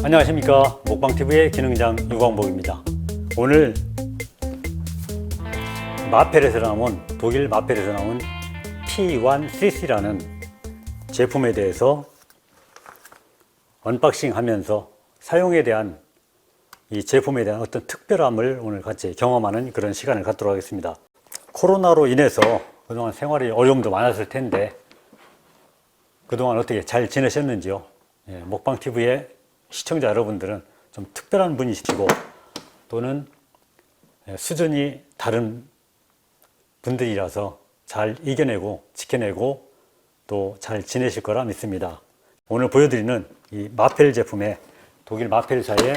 안녕하십니까. 먹방TV의 기능장 유광복입니다. 오늘 마펠에서 나온 독일 마펠에서 나온 P1CC라는 제품에 대해서 언박싱 하면서 사용에 대한 이 제품에 대한 어떤 특별함을 오늘 같이 경험하는 그런 시간을 갖도록 하겠습니다. 코로나로 인해서 그동안 생활이 어려움도 많았을 텐데 그동안 어떻게 잘 지내셨는지요? 예, 먹방TV의 시청자 여러분들은 좀 특별한 분이시고 또는 예, 수준이 다른 분들이라서 잘 이겨내고 지켜내고 또 잘 지내실 거라 믿습니다. 오늘 보여드리는 이 마펠 제품의 독일 마펠사의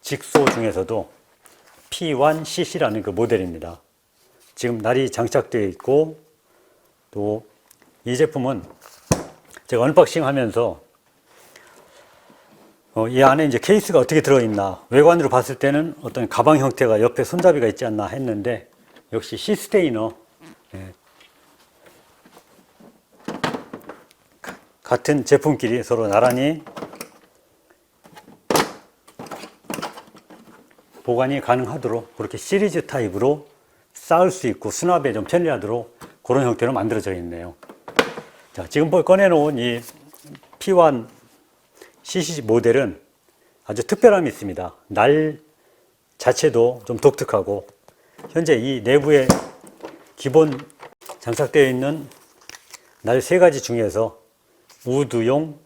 직소 중에서도 P1CC라는 그 모델입니다. 지금 날이 장착되어 있고 또 이 제품은 제가 언박싱 하면서 어, 이 안에 이제 케이스가 어떻게 들어있나 외관으로 봤을 때는 어떤 가방 형태가 옆에 손잡이가 있지 않나 했는데 역시 시스테이너 예. 가- 같은 제품끼리 서로 나란히 보관이 가능하도록 그렇게 시리즈 타입으로 쌓을 수 있고 수납에 좀 편리하도록 그런 형태로 만들어져 있네요. 자, 지금 뭐 꺼내놓은 이 P1 CC 모델은 아주 특별함이 있습니다. 날 자체도 좀 독특하고 현재 이 내부에 기본 장착되어 있는 날 세 가지 중에서 우드용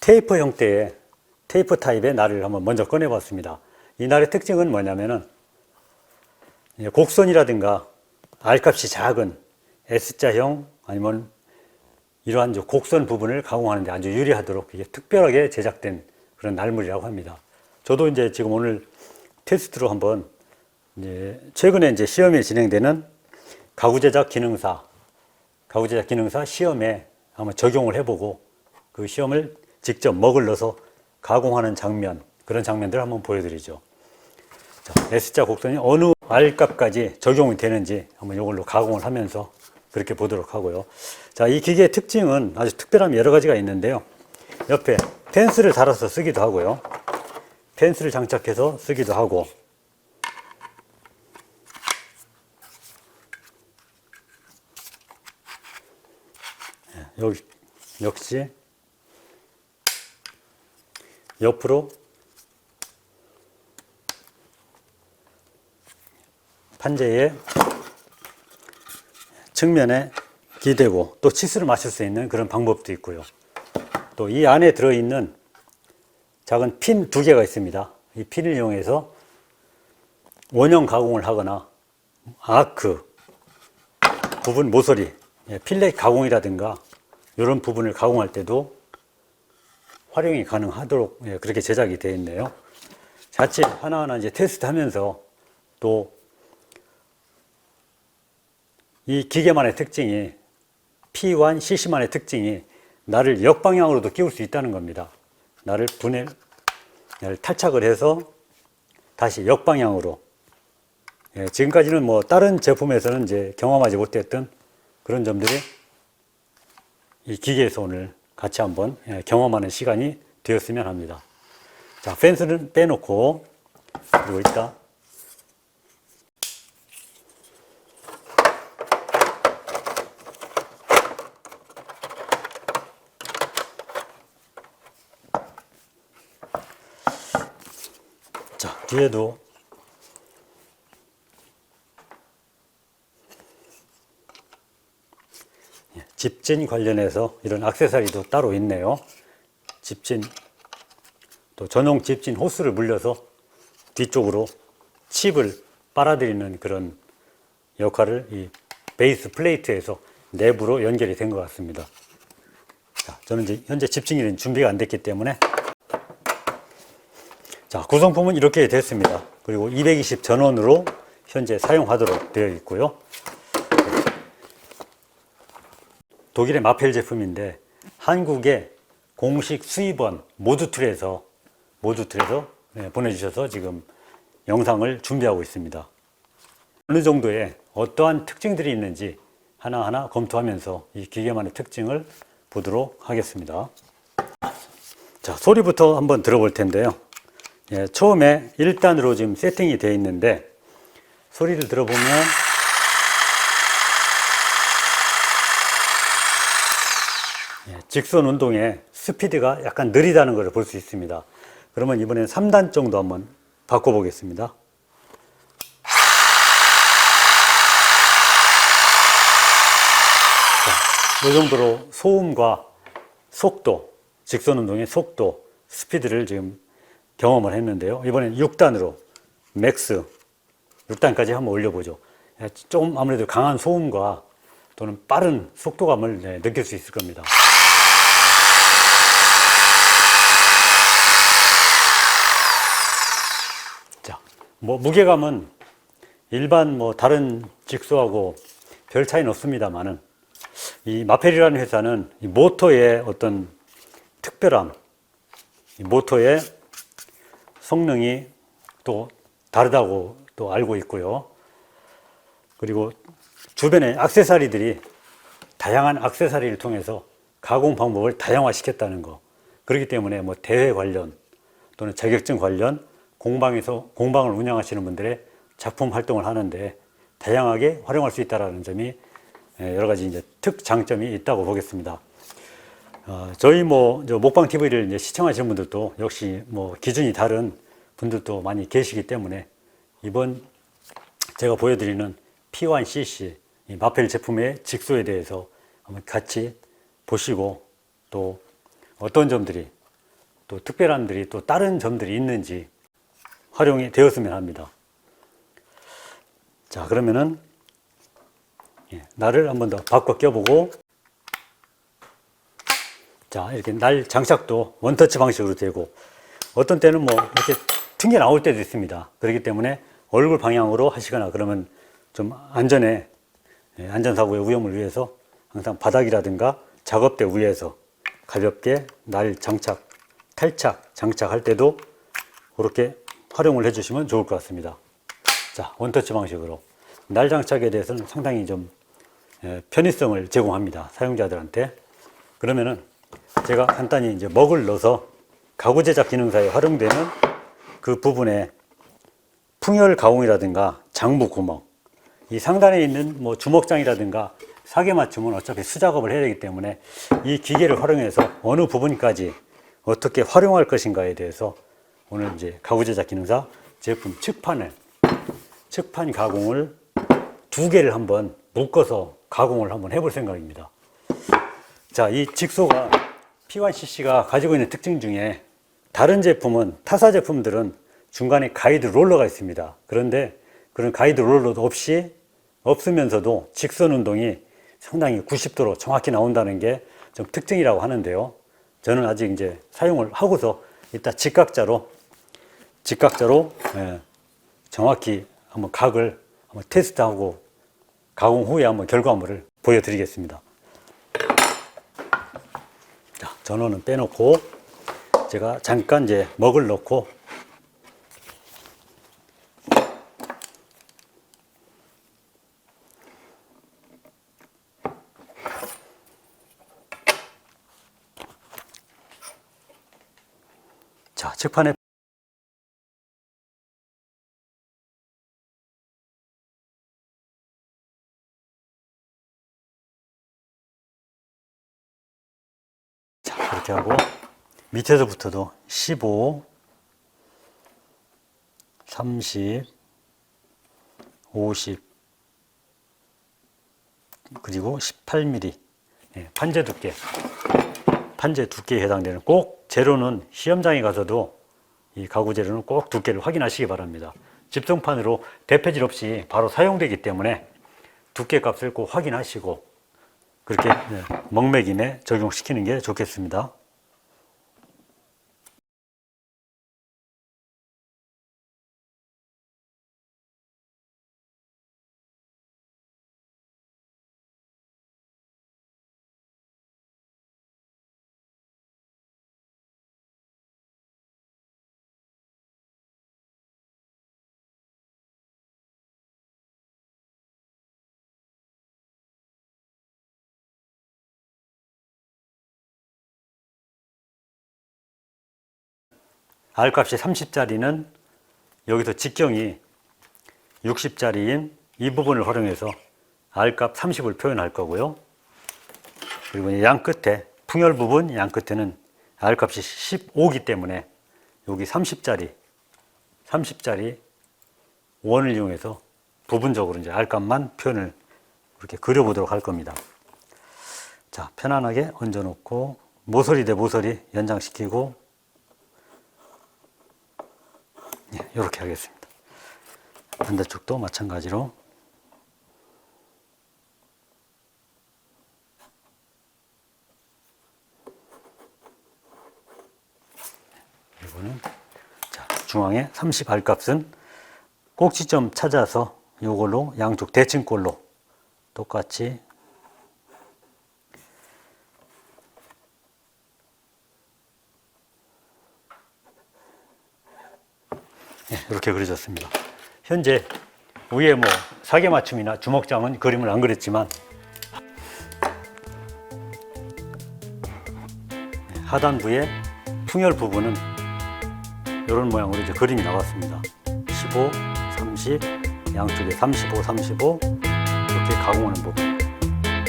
테이프 형태의 테이프 타입의 날을 한번 먼저 꺼내 봤습니다. 이 날의 특징은 뭐냐면은 예, 곡선이라든가 R값이 작은 S자형 아니면 이러한 곡선 부분을 가공하는데 아주 유리하도록 이게 특별하게 제작된 그런 날물이라고 합니다. 저도 이제 지금 오늘 테스트로 한번 이제 최근에 이제 시험이 진행되는 가구 제작 기능사, 가구 제작 기능사 시험에 한번 적용을 해보고 그 시험을 직접 먹을 넣어서 가공하는 장면, 그런 장면들을 한번 보여드리죠. 자, S자 곡선이 어느 R값까지 적용이 되는지 한번 이걸로 가공을 하면서 그렇게 보도록 하고요. 자, 이 기계의 특징은 아주 특별한 여러 가지가 있는데요. 옆에 펜스를 달아서 쓰기도 하고요. 펜스를 장착해서 쓰기도 하고 예, 여기 역시 옆으로 판재의 측면에 기대고 또 치수를 맞출 수 있는 그런 방법도 있고요. 또 이 안에 들어있는 작은 핀 두 개가 있습니다. 이 핀을 이용해서 원형 가공을 하거나 아크 부분 모서리 예, 필렛 가공이라든가 이런 부분을 가공할 때도 활용이 가능하도록 예, 그렇게 제작이 되어 있네요. 자체 하나하나 이제 테스트하면서 또 이 기계만의 특징이 P1 CC만의 특징이 나를 역방향으로도 끼울 수 있다는 겁니다. 나를 분해, 나를 탈착을 해서 다시 역방향으로. 예, 지금까지는 뭐 다른 제품에서는 이제 경험하지 못했던 그런 점들이 이 기계에서 오늘 같이 한번 예, 경험하는 시간이 되었으면 합니다. 자, 펜스는 빼놓고 그리고 이따 자, 뒤에도 예, 집진 관련해서 이런 액세서리도 따로 있네요. 집진 또 전용 집진 호스를 물려서 뒤쪽으로 칩을 빨아들이는 그런 역할을 이 베이스 플레이트에서 내부로 연결이 된 것 같습니다. 자, 저는 이제 현재 집진이 준비가 안 됐기 때문에 자, 구성품은 이렇게 됐습니다. 그리고 220 전원으로 현재 사용하도록 되어 있고요. 독일의 마펠 제품인데 한국의 공식 수입원 모두툴에서 모두툴에서 네, 보내주셔서 지금 영상을 준비하고 있습니다. 어느 정도의 어떠한 특징들이 있는지 하나하나 검토하면서 이 기계만의 특징을 보도록 하겠습니다. 자, 소리부터 한번 들어볼 텐데요. 예, 처음에 1단으로 지금 세팅이 되어 있는데 소리를 들어보면 예, 직선 운동의 스피드가 약간 느리다는 것을 볼 수 있습니다. 그러면 이번엔 3단 정도 한번 바꿔보겠습니다. 자, 이 정도로 소음과 속도, 직선 운동의 속도, 스피드를 지금 경험을 했는데요. 이번엔 6단으로 맥스 6단까지 한번 올려보죠. 예, 좀 아무래도 강한 소음과 또는 빠른 속도감을 네, 느낄 수 있을 겁니다. 자, 뭐 무게감은 일반 뭐 다른 직소하고 별 차이는 없습니다만은 이 마펠이라는 회사는 이 모터의 어떤 특별함, 이 모터의 성능이 또 다르다고 또 알고 있고요. 그리고 주변에 악세사리들이 다양한 악세사리를 통해서 가공 방법을 다양화시켰다는 거. 그렇기 때문에 뭐 대회 관련 또는 자격증 관련 공방에서 공방을 운영하시는 분들의 작품 활동을 하는데 다양하게 활용할 수 있다라는 점이 예, 여러 가지 이제 특 장점이 있다고 보겠습니다. 어, 저희 뭐저 먹방 TV를 이제 시청하시는 분들도 역시 뭐 기준이 다른 분들도 많이 계시기 때문에 이번 제가 보여드리는 P1cc 이 마펠 제품의 직소에 대해서 한번 같이 보시고 또 어떤 점들이 또 특별한 들이 또 다른 점들이 있는지 활용이 되었으면 합니다. 자 그러면은 예, 날을 한번 더 바꿔 껴보고 자 이렇게 날 장착도 원터치 방식으로 되고 어떤 때는 뭐 이렇게 튕겨 나올 때도 있습니다. 그렇기 때문에 얼굴 방향으로 하시거나 그러면 좀 안전에 예, 안전사고의 위험을 위해서 항상 바닥이라든가 작업대 위에서 가볍게 날 장착, 탈착, 장착할 때도 그렇게 활용을 해 주시면 좋을 것 같습니다. 자, 원터치 방식으로 날 장착에 대해서는 상당히 좀 예, 편의성을 제공합니다. 사용자들한테. 그러면은 제가 간단히 이제 먹을 넣어서 가구 제작 기능사에 활용되는 그 부분에 풍열 가공이라든가 장부 구멍, 이 상단에 있는 뭐 주먹장이라든가 사계 맞춤은 어차피 수작업을 해야 되기 때문에 이 기계를 활용해서 어느 부분까지 어떻게 활용할 것인가에 대해서 오늘 이제 가구 제작 기능사 제품 측판을 측판 가공을 두 개를 한번 묶어서 가공을 한번 해볼 생각입니다. 자, 이 직소가 P1CC가 가지고 있는 특징 중에 다른 제품은 타사 제품들은 중간에 가이드 롤러가 있습니다. 그런데 그런 가이드 롤러도 없이 없으면서도 직선 운동이 상당히 90도로 정확히 나온다는 게 좀 특징이라고 하는데요. 저는 아직 이제 사용을 하고서 이따 직각자로 직각자로 예, 정확히 한번 각을 한번 테스트하고 가공 후에 한번 결과물을 보여드리겠습니다. 자, 전원은 빼놓고 제가 잠깐 이제 먹을 넣고 자, 책판에 이렇게 하고 밑에서부터도 15, 30, 50, 그리고 18mm 예, 판재 두께, 판재 두께에 해당되는 꼭 재료는 시험장에 가서도 이 가구 재료는 꼭 두께를 확인하시기 바랍니다. 집성판으로 대패질 없이 바로 사용되기 때문에 두께 값을 꼭 확인하시고 그렇게 예, 먹매김에 적용시키는 게 좋겠습니다. R값이 30짜리는 여기서 직경이 60짜리인 이 부분을 활용해서 R값 30을 표현할 거고요. 그리고 이양 끝에 풍열 부분 양 끝에는 R값이 15기 때문에 여기 30짜리 30짜리 원을 이용해서 부분적으로 이제 R값만 표현을 이렇게 그려보도록 할 겁니다. 자, 편안하게 얹어놓고 모서리 대 모서리 연장시키고 이렇게 하겠습니다. 반대쪽도 마찬가지로 이거는 자, 중앙에 30 R값은 꼭지점 찾아서 이걸로 양쪽 대칭꼴로 똑같이 이렇게 그려졌습니다. 현재 위에 뭐 사계 맞춤이나 주먹장은 그림을 안 그렸지만 예, 하단부의 풍열 부분은 이런 모양으로 이제 그림이 나왔습니다. 15, 30, 양쪽에 35, 35 이렇게 가공하는 부분.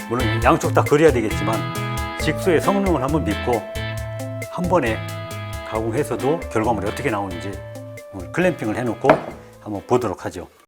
물론 양쪽 다 그려야 되겠지만 직수의 성능을 한번 믿고 한 번에 가공해서도 결과물이 어떻게 나오는지 클램핑을 해놓고 한번 보도록 하죠.